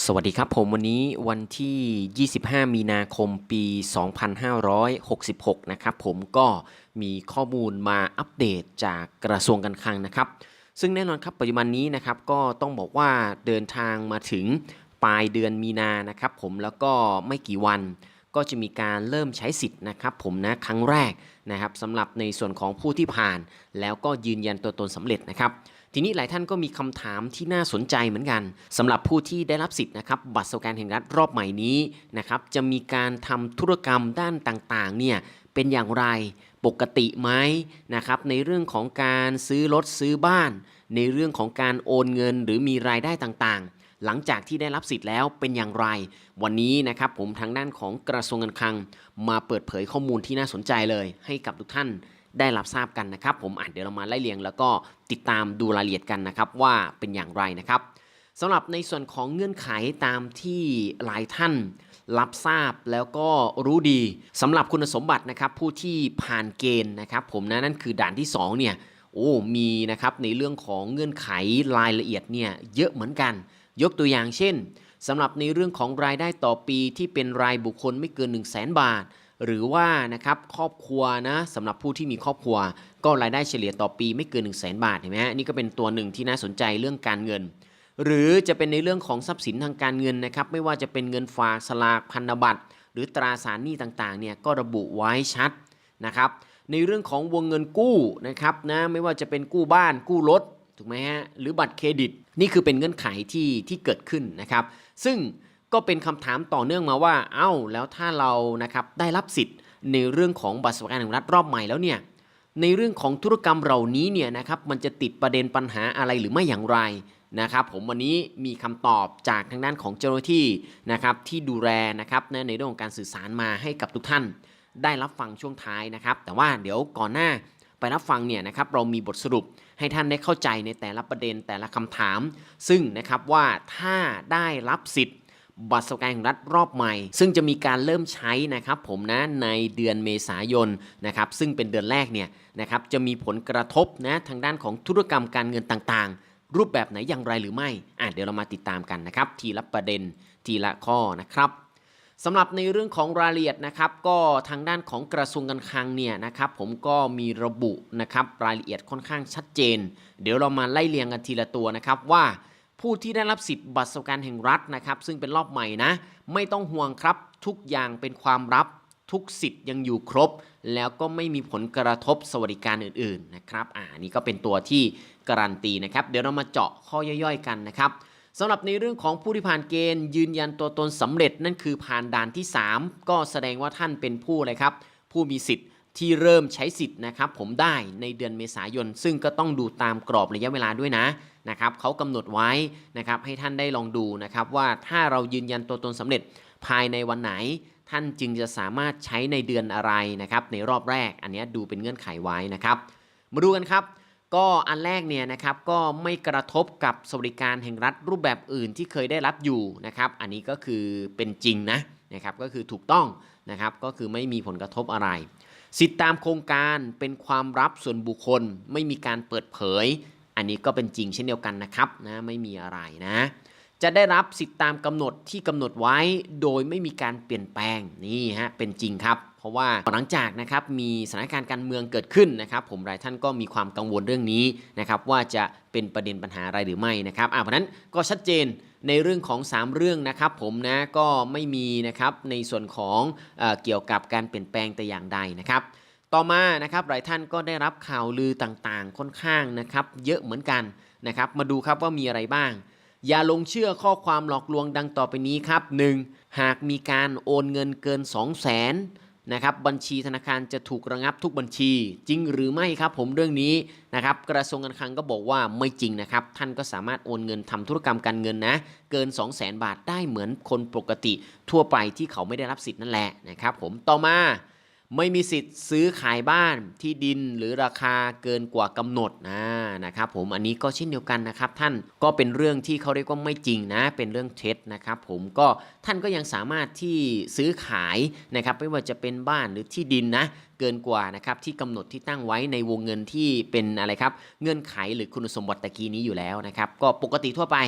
สวัสดีครับผมวันนี้วันที่ 25 มีนาคมปี 2566 นะครับผมก็มีข้อมูลมาอัปเดตจากกระทรวงการคลังนะครับ ซึ่งแน่นอนครับปัจจุบันนี้นะครับก็ต้องบอกว่าเดินทางมาถึงปลายเดือนมีนานะครับผมแล้วก็ไม่กี่วันก็จะมีการเริ่มใช้สิทธิ์นะครับผมนะครั้งแรกนะครับสำหรับในส่วนของผู้ที่ผ่าน แล้วก็ยืนยันตัวตนสำเร็จนะครับ ทีนี้หลายท่านก็มีคำถามที่น่าสนใจเหมือนกันสำหรับผู้ที่ได้รับสิทธิ์นะครับบัตรสวัสดิการแห่งรัฐรอบใหม่นี้นะครับจะมีการทำธุรกรรมด้านต่างๆเนี่ยเป็นอย่างไรปกติไหมนะครับในเรื่องของการซื้อรถซื้อบ้าน ในเรื่องของการโอนเงินหรือมีรายได้ต่างๆหลังจากที่ได้รับสิทธิ์แล้วเป็นอย่างไร วันนี้นะครับผมทางด้านของกระทรวงการคลัง มาเปิดเผยข้อมูลที่น่าสนใจเลย ให้กับทุกท่าน ได้รับทราบกันนะครับ ผมอะเดี๋ยวเรามาไล่เรียง แล้วก็ติดตามดูรายละเอียดกันนะครับว่าเป็นอย่างไรนะครับสำหรับในส่วนของเงื่อนไขตามที่หลายท่านรับทราบแล้วก็รู้ดีสำหรับคุณสมบัตินะครับผู้ที่ผ่านเกณฑ์นะครับผมนะนั่นคือด่านที่สองเนี่ยโอ้มีนะครับในเรื่องของเงื่อนไขรายละเอียดเนี่ยเยอะเหมือนกัน ยกตัวอย่างเช่นสำหรับในเรื่องของรายได้ต่อปีที่เป็นรายบุคคลไม่เกิน 1 0 0 0 0แบาท หรือว่านะครับครอบครัวนะสำหรับผู้ที่มีครอบครัว ก็รายได้เฉลี่ยต่อปีไม่เกิน 1 0 0 0 0แบาทเห็นไหมฮะนี่ก็เป็นตัวหนึ่งที่น่าสนใจเรื่องการเงิน หรือจะเป็นในเรื่องของทรัพย์สินทางการเงินนะครับไม่ว่าจะเป็นเงินฝากสลากพันธบัตร หรือตราสารหนี้ต่างๆเนี่ยก็ระบุไว้ชัดนะครับในเรื่องของวงเงินกู้นะครับนะไม่ว่าจะเป็นกู้บ้านกู้รถถูกไหมฮะหรือบัตรเครดิต นี่คือเป็นเงื่อนไขที่ที่เกิดขึ้นนะครับซึ่ง ก็เป็นคำถามต่อเนื่องมาว่า เอ้า แล้วถ้าเรานะครับได้รับสิทธิ์ในเรื่องของบัตรสวัสดิการแห่งรัฐรอบใหม่แล้วเนี่ย ในเรื่องของธุรกรรมเหล่านี้เนี่ยนะครับ มันจะติดประเด็นปัญหาอะไรหรือไม่อย่างไรนะครับผมวันนี้มีคำตอบจากทางด้านของเจ้าหน้าที่นะครับที่ดูแลนะครับในเรื่องของการสื่อสารมาให้กับทุกท่าน ได้รับฟังช่วงท้ายนะครับ แต่ว่าเดี๋ยวก่อนหน้าไปรับฟังเนี่ยนะครับเรามีบทสรุปให้ท่านได้เข้าใจในแต่ละประเด็นแต่ละคำถาม ซึ่งนะครับว่าถ้าได้รับสิทธิ์ บัตรสวัสดิการแห่งรัฐรอบใหม่ ซึ่งจะมีการเริ่มใช้นะครับผมนะในเดือนเมษายนนะครับซึ่งเป็นเดือนแรกเนี่ยนะครับจะมีผลกระทบนะทางด้านของธุรกรรมการเงินต่างๆ รูปแบบไหนอย่างไรหรือไม่อะเดี๋ยวเรามาติดตามกันนะครับ ทีละประเด็นทีละข้อนะครับสำหรับในเรื่องของรายละเอียดนะครับ ก็ทางด้านของกระทรวงการคลังเนี่ยนะครับ ผมก็มีระบุนะครับรายละเอียดค่อนข้างชัดเจน เดี๋ยวเรามาไล่เรียงกันทีละตัวนะครับว่า ผู้ที่ได้รับสิทธิ์บัตรสวัสดิการแห่งรัฐนะครับ ซึ่งเป็นรอบใหม่นะ ไม่ต้องห่วงครับ ทุกอย่างเป็นความลับทุกสิทธิ์ยังอยู่ครบ แล้วก็ไม่มีผลกระทบสวัสดิการอื่นๆนะครับอ่านี่ก็เป็นตัวที่การันตีนะครับ เดี๋ยวเรามาเจาะข้อย่อยๆกันนะครับสำหรับในเรื่องของผู้ที่ผ่านเกณฑ์ยืนยันตัวตนสำเร็จนั่นคือผ่านด่านที่ 3 ก็แสดงว่าท่านเป็นผู้อะไรครับ ผู้มีสิทธิ์ ที่เริ่มใช้สิทธิ์นะครับผมได้ในเดือนเมษายน ซึ่งก็ต้องดูตามกรอบระยะเวลาด้วยนะนะครับเขากำหนดไว้นะครับให้ท่านได้ลองดูนะครับว่าถ้าเรายืนยันตัวตนสำเร็จภายในวันไหน ท่านจึงจะสามารถใช้ในเดือนอะไรนะครับในรอบแรกอันนี้ดูเป็นเงื่อนไขไว้นะครับ มาดูกันครับก็อันแรกเนี่ยนะครับก็ไม่กระทบกับสวัสดิการแห่งรัฐรูปแบบอื่นที่เคยได้รับอยู่นะครับ อันนี้ก็คือเป็นจริงนะนะครับก็คือถูกต้องนะครับก็คือไม่มีผลกระทบอะไร สิทธิตามโครงการเป็นความรับส่วนบุคคลไม่มีการเปิดเผย อันนี้ก็เป็นจริงเช่นเดียวกันนะครับนะไม่มีอะไรนะ จะได้รับสิทธิตามกำหนดที่กำหนดไว้โดยไม่มีการเปลี่ยนแปลงนี่ฮะเป็นจริงครับ เพราะว่าหลังจากนะครับมีสถานการณ์การเมืองเกิดขึ้นนะครับผมหลายท่านก็มีความกังวลเรื่องนี้นะครับว่าจะเป็นประเด็นปัญหาอะไรหรือไม่นะครับอ่าเพราะนั้นก็ชัดเจนในเรื่องของ 3 เรื่องนะครับผมนะก็ไม่มีนะครับในส่วนของเอเกี่ยวกับการเปลี่ยนแปลงแต่อย่างใดนะครับต่อมานะครับหลายท่านก็ได้รับข่าวลือต่างๆ ค่อนข้างนะครับเยอะเหมือนกันนะครับมาดูครับว่ามีอะไรบ้าง อย่าลงเชื่อข้อความหลอกลวงดังต่อไปนี้ครับ 1. หากมีการโอนเงินเกิน 2 0 0 0 0 นะครับบัญชีธนาคารจะถูกระงับทุกบัญชี จริงหรือไม่ครับผมเรื่องนี้นะครับกระทรวงการคลังก็บอกว่าไม่จริงนะครับ ท่านก็สามารถโอนเงินทำธุรกรรมการเงินนะเกิน 2 0 0 0 0 0บาทได้เหมือนคนปกติทั่วไปที่เขาไม่ได้รับสิทธิ์นั่นแหละนะครับผมต่อมา ไม่มีสิทธิ์ซื้อขายบ้านที่ดินหรือราคาเกินกว่ากำหนดนะนะครับผมอันนี้ก็เช่นเดียวกันนะครับ ท่านก็เป็นเรื่องที่เขาเรียกว่าไม่จริงนะ เป็นเรื่องเท็จนะครับ ผมก็ท่านก็ยังสามารถที่ซื้อขายนะครับไม่ว่าจะเป็นบ้านหรือที่ดินนะเกินกว่านะครับที่กำหนดที่ตั้งไว้ในวงเงินที่เป็นอะไรครับ เงื่อนไขหรือคุณสมบัติตะกี้นี้อยู่แล้วนะครับ ก็ปกติทั่วไป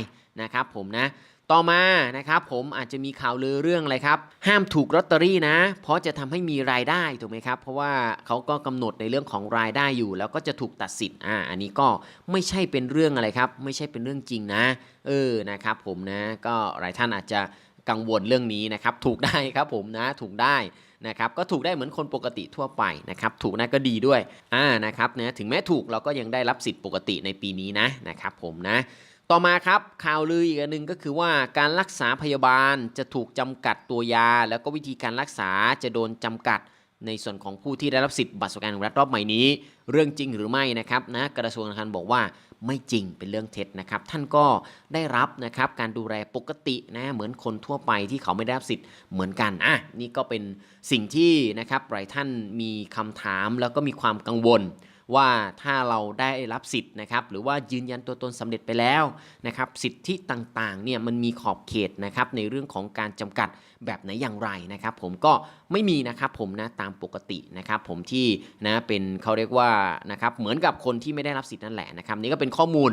นะครับ ผมนะ ต่อมานะครับผมอาจจะมีข่าวลือเรื่องอะไรครับ ห้ามถูกลอตเตอรี่นะ เพราะจะทำให้มีรายได้ถูกไหมครับ เพราะว่าเขาก็กำหนดในเรื่องของรายได้อยู่ แล้วก็จะถูกตัดสิทธิ์อ่าอันนี้ก็ไม่ใช่เป็นเรื่องอะไรครับ ไม่ใช่เป็นเรื่องจริงนะ เออนะครับผมนะก็หลายท่านอาจจะกังวลเรื่องนี้นะครับ ถูกได้ครับผมนะถูกได้นะครับก็ถูกได้เหมือนคนปกติทั่วไปนะครับถูกนะก็ดีด้วยอ่านะครับนะถึงแม้ถูกเราก็ยังได้รับสิทธิ์ปกติในปีนี้นะนะครับผมนะ ต่อมาครับข่าวลืออีกอันหนึ่งก็คือว่าการรักษาพยาบาลจะถูกจำกัดตัวยา แล้วก็วิธีการรักษาจะโดนจำกัดในส่วนของผู้ที่ได้รับสิทธิ์บัตรสวัสดิการแห่งรัฐรอบใหม่นี้ เรื่องจริงหรือไม่นะครับนะกระทรวงการคลังบอกว่าไม่จริงเป็นเรื่องเท็จนะครับ ท่านก็ได้รับนะครับการดูแลปกตินะเหมือนคนทั่วไปที่เขาไม่ได้รับสิทธิ์เหมือนกันอะนี่ก็เป็นสิ่งที่นะครับหลายท่านมีคำถามแล้วก็มีความกังวล ว่าถ้าเราได้รับสิทธิ์นะครับหรือว่ายืนยันตัวตนสำเร็จไปแล้วนะครับสิทธิต่างๆเนี่ยมันมีขอบเขตนะครับในเรื่องของการจำกัด แบบไหนอย่างไรนะครับผมก็ไม่มีนะครับผมนะตามปกตินะครับผมที่นะเป็นเขาเรียกว่านะครับเหมือนกับคนที่ไม่ได้รับสิทธิ์นั่นแหละนะครับนี่ก็เป็นข้อมูล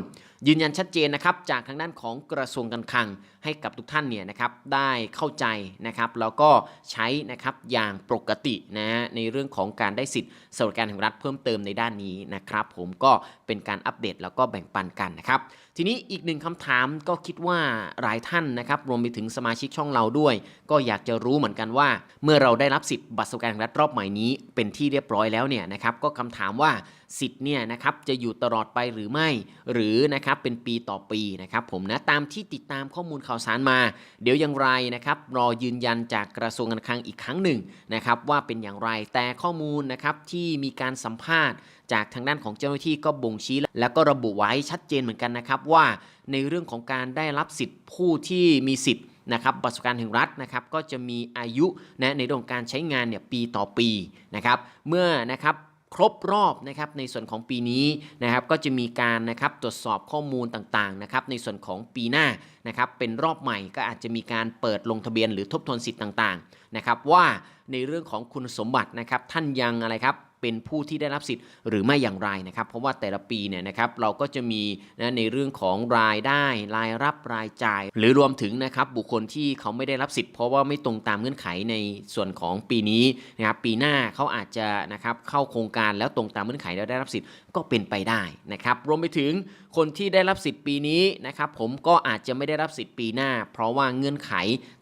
ยืนยันชัดเจนนะครับจากทางด้านของกระทรวงการคลังให้กับทุกท่านเนี่ยนะครับได้เข้าใจนะครับแล้วก็ใช้นะครับอย่างปกตินะฮะในเรื่องของการได้สิทธิ์สวัสดิการแห่งรัฐเพิ่มเติมในด้านนี้นะครับผมก็เป็นการอัปเดตแล้วก็แบ่งปันกันนะครับทีนี้อีกหนึ่งคำถามก็คิดว่าหลายท่านนะครับรวมไปถึงสมาชิกช่องเราด้วย ก็อยากจะรู้เหมือนกันว่า เมื่อเราได้รับสิทธิ์บัตรสวัสดิการแห่งรัฐรอบใหม่นี้ เป็นที่เรียบร้อยแล้วเนี่ยนะครับก็คำถามว่าสิทธิ์เนี่ยนะครับจะอยู่ตลอดไปหรือไม่ หรือนะครับเป็นปีต่อปีนะครับผมนะตามที่ติดตามข้อมูลข่าวสารมา เดี๋ยวอย่างไรนะครับรอยืนยันจากกระทรวงการคลังอีกครั้งหนึ่งนะครับว่าเป็นอย่างไรแต่ข้อมูลนะครับที่มีการสัมภาษณ์ จากทางด้านของเจ้าหน้าที่ก็บ่งชี้แล้วก็ระบุไว้ชัดเจนเหมือนกันนะครับว่าในเรื่องของการได้รับสิทธิ์ผู้ที่มีสิทธิ์ นะครับบัตรสวัสดิการแห่งรัฐนะครับก็จะมีอายุนะในเรื่องของการใช้งานเนี่ยปีต่อปีนะครับเมื่อนะครับครบรอบนะครับในส่วนของปีนี้นะครับก็จะมีการนะครับตรวจสอบข้อมูลต่างๆนะครับในส่วนของปีหน้านะครับเป็นรอบใหม่ก็อาจจะมีการเปิดลงทะเบียนหรือทบทวนสิทธิ์ต่างๆนะครับว่าในเรื่องของคุณสมบัตินะครับท่านยังอะไรครับ เป็นผู้ที่ได้รับสิทธิ์หรือไม่อย่างไรนะครับ เพราะว่าแต่ละปีเนี่ยนะครับเราก็จะมีนะในเรื่องของรายได้รายรับรายจ่าย หรือรวมถึงนะครับบุคคลที่เขาไม่ได้รับสิทธิ์เพราะว่าไม่ตรงตามเงื่อนไขในส่วนของปีนี้นะครับปีหน้าเขาอาจจะนะครับเข้าโครงการแล้วตรงตามเงื่อนไขแล้วได้รับสิทธิ์ก็เป็นไปได้นะครับรวมไปถึง คนที่ได้รับสิทธิ์ปีนี้นะครับผมก็อาจจะไม่ได้รับสิทธิ์ปีหน้า เพราะว่าเงื่อนไข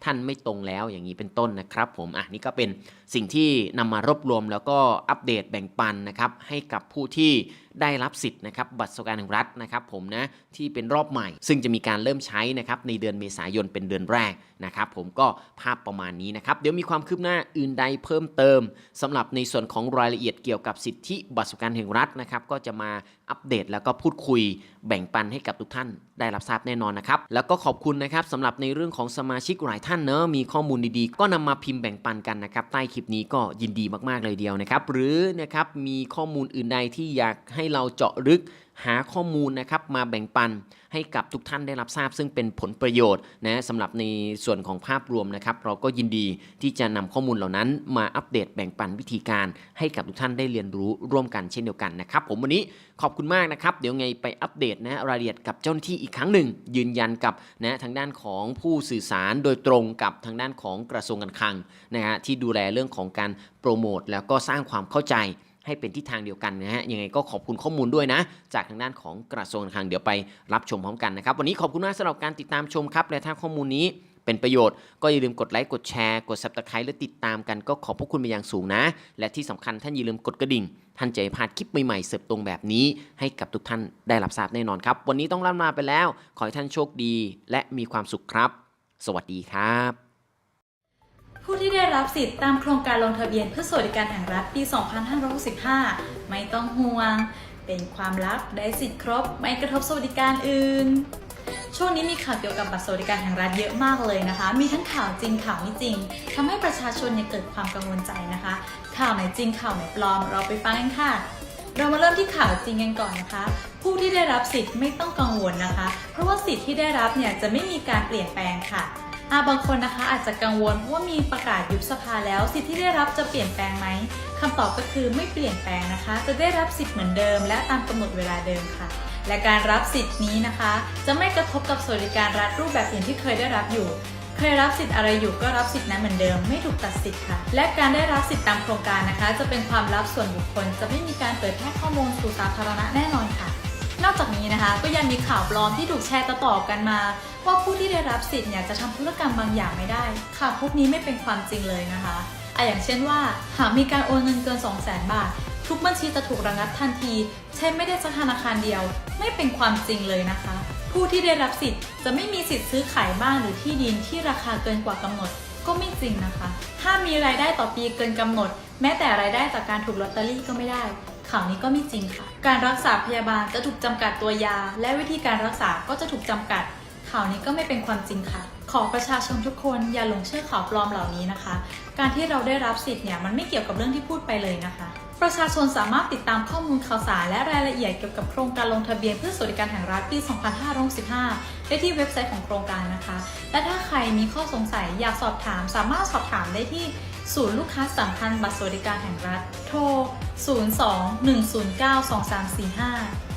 ท่านไม่ตรงแล้วอย่างนี้เป็นต้นนะครับ ผมอะนี่ก็เป็นสิ่งที่นำมารวบรวมแล้วก็อัปเดตแบ่งปันนะครับให้กับผู้ที่ ได้รับสิทธิ์นะครับบัตรสวัสดิการแห่งรัฐนะครับผมนะที่เป็นรอบใหม่ ซึ่งจะมีการเริ่มใช้นะครับในเดือนเมษายนเป็นเดือนแรกนะครับผมก็ภาพประมาณนี้นะครับเดี๋ยวมีความคืบหน้าอื่นใดเพิ่มเติมสำหรับในส่วนของรายละเอียดเกี่ยวกับสิทธิบัตรสวัสดิการแห่งรัฐนะครับก็จะมาอัปเดตแล้วก็พูดคุยแบ่งปันให้กับทุกท่าน ได้รับทราบแน่นอนนะครับ แล้วก็ขอบคุณนะครับสำหรับในเรื่องของสมาชิกหลายท่านเนอะมีข้อมูลดีๆ ก็นำมาพิมพ์แบ่งปันกันนะครับใต้คลิปนี้ก็ยินดีมากๆเลยเดียวนะครับหรือนะครับมีข้อมูลอื่นใดที่อยากให้เราเจาะลึก หาข้อมูลนะครับมาแบ่งปันให้กับทุกท่านได้รับทราบ ซึ่งเป็นผลประโยชน์นะสำหรับในส่วนของภาพรวมนะครับ เราก็ยินดีที่จะนำข้อมูลเหล่านั้น มาอัปเดตแบ่งปันวิธีการ ให้กับทุกท่านได้เรียนรู้ร่วมกันเช่นเดียวกันนะครับ ผมวันนี้ขอบคุณมากนะครับ เดี๋ยวไงไปอัปเดตนะรายละเอียดกับเจ้าหน้าที่อีกครั้งหนึ่ง ยืนยันกับนะทางด้านของผู้สื่อสารโดยตรงกับทางด้านของกระทรวงการคลังนะฮะที่ดูแลเรื่องของการโปรโมทแล้วก็สร้างความเข้าใจ ให้เป็นทิศทางเดียวกันนะฮะยังไงก็ขอบคุณข้อมูลด้วยนะ จากทางด้านของกระทรวงการคลังเดี๋ยวไปรับชมพร้อมกันนะครับ วันนี้ขอบคุณมากสำหรับการติดตามชมครับ และถ้าข้อมูลนี้เป็นประโยชน์ก็อย่าลืมกดไลค์กดแชร์กด subscribe และติดตามกันก็ขอบพระคุณเป็นอย่างสูงนะ และที่สำคัญท่านอย่าลืมกดกระดิ่ง ท่านจะพลาดคลิปใหม่ๆเสิร์ฟตรงแบบนี้ ให้กับทุกท่านได้รับทราบแน่นอนครับ วันนี้ต้องล่ำลาไปแล้ว ขอให้ท่านโชคดี และมีความสุขครับ สวัสดีครับ ผู้ที่ได้รับสิทธิ์ตามโครงการลงทะเบียนเพื่อสวัสดิการแห่งรัฐปี 2565 ไม่ต้องห่วง เป็นความลับได้สิทธิ์ครบ ไม่กระทบสวัสดิการอื่น ช่วงนี้มีข่าวเกี่ยวกับบัตรสวัสดิการแห่งรัฐเยอะมากเลยนะคะ มีทั้งข่าวจริงข่าวไม่จริงทำให้ประชาชนเนี่ยเกิดความกังวลใจนะคะ ข่าวไหนจริงข่าวไหนปลอม เราไปฟังกันค่ะเรามาเริ่มที่ข่าวจริงกันก่อนนะคะ ผู้ที่ได้รับสิทธิ์ไม่ต้องกังวลนะคะ เพราะว่าสิทธิ์ที่ได้รับเนี่ยจะไม่มีการเปลี่ยนแปลงค่ะ อาบางคนนะคะอาจจะกังวลว่ามีประกาศยุบสภาแล้ว สิทธิที่ได้รับจะเปลี่ยนแปลงไหมคำตอบก็คือไม่เปลี่ยนแปลงนะคะ จะได้รับสิทธิ์เหมือนเดิม และตามกำหนดเวลาเดิมค่ะ และการรับสิทธิ์นี้นะคะ จะไม่กระทบกับสวัสดิการรัฐรูปแบบอื่นที่เคยได้รับอยู่เคยรับสิทธิ์อะไรอยู่ก็รับสิทธิ์นั้นเหมือนเดิมไม่ถูกตัดสิทธิ์ค่ะ และการได้รับสิทธิ์ตามโครงการนะคะ จะเป็นความลับส่วนบุคคล จะไม่มีการเผยแพร่ข้อมูลสู่สาธารณะแน่นอนค่ะ นอกจากนี้นะคะก็ยังมีข่าวปลอมที่ถูกแชร์ต่อๆกันมา ว่าผู้ที่ได้รับสิทธิ์เนี่ยจะทำธุรกรรมบางอย่างไม่ได้ ข่าวพวกนี้ไม่เป็นความจริงเลยนะคะอะอย่างเช่นว่า หากมีการโอนเงินเกิน 2 0 0 0 0 0 บาท ทุกบัญชีจะถูกระงับทันที เช่นไม่ได้สักธนาคารเดียว ไม่เป็นความจริงเลยนะคะ ผู้ที่ได้รับสิทธิ์จะไม่มีสิทธิ์ซื้อขายบ้านหรือที่ดินที่ราคาเกินกว่ากำหนด ก็ไม่จริงนะคะ ถ้ามีรายได้ต่อปีเกินกำหนด แม้แต่รายได้จากการถูกลอตเตอรี่ก็ไม่ได้ ข่าวนี้ก็ไม่จริงค่ะ การรักษาพยาบาลจะถูกจำกัดตัวยา และวิธีการรักษาก็จะถูกจำกัด ข่าวนี้ก็ไม่เป็นความจริงค่ะ ขอประชาชนทุกคนอย่าหลงเชื่อข่าวปลอมเหล่านี้นะคะ การที่เราได้รับสิทธิ์เนี่ยมันไม่เกี่ยวกับเรื่องที่พูดไปเลยนะคะ ประชาชนสามารถติดตามข้อมูลข่าวสารและรายละเอียดเกี่ยวกับโครงการลงทะเบียนเพื่อสวัสดิการแห่งรัฐปี 2565 ได้ที่เว็บไซต์ของโครงการนะคะ และถ้าใครมีข้อสงสัยอยากสอบถาม สามารถสอบถามได้ที่ ศูนย์ลูกค้าสัมพันธ์บัตรสวัสดิการแห่งรัฐ โทร 02 109 2345